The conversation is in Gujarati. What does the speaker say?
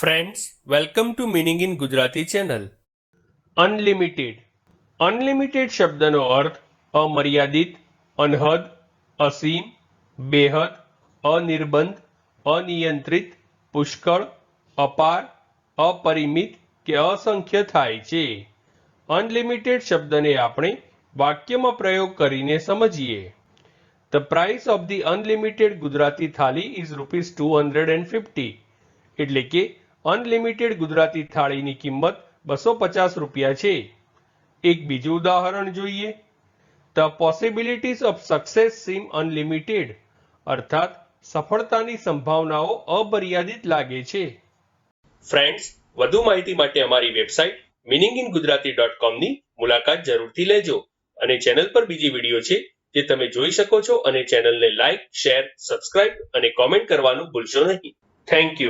Friends welcome to meaning in Gujarati channel unlimited unlimited શબ્દનો અર્થ અમર્યાદિત અનહદ અસીમ બેહદ અનિર્બંધ અનિયંત્રિત પુષ્કળ અપાર અપરિમિત કે અસંખ્ય થાય છે. અનલિમિટેડ શબ્દને આપણે વાક્યમાં પ્રયોગ કરીને સમજીએ. The price of the unlimited Gujarati thali is rupees two hundred and fifty એટલે કે અનલિમિટેડ ગુજરાતી થાળીની કિંમત બસો પચાસ રૂપિયા છે. એક બીજું ઉદાહરણ જોઈએ. The possibilities of success seem unlimited અર્થાત સફળતાની સંભાવનાઓ અમર્યાદિત લાગે છે. ફ્રેન્ડ્સ વધુ માહિતી માટે અમારી website meaning in Gujarati dot કોમની મુલાકાત જરૂરથી લેજો અને ચેનલ પર બીજી વીડિયો છે જે તમે જોઈ શકો છો અને ચેનલને લાઇક શેર સબસ્ક્રાઇબ અને કોમેન્ટ કરવાનું ભૂલશો નહીં. Thank you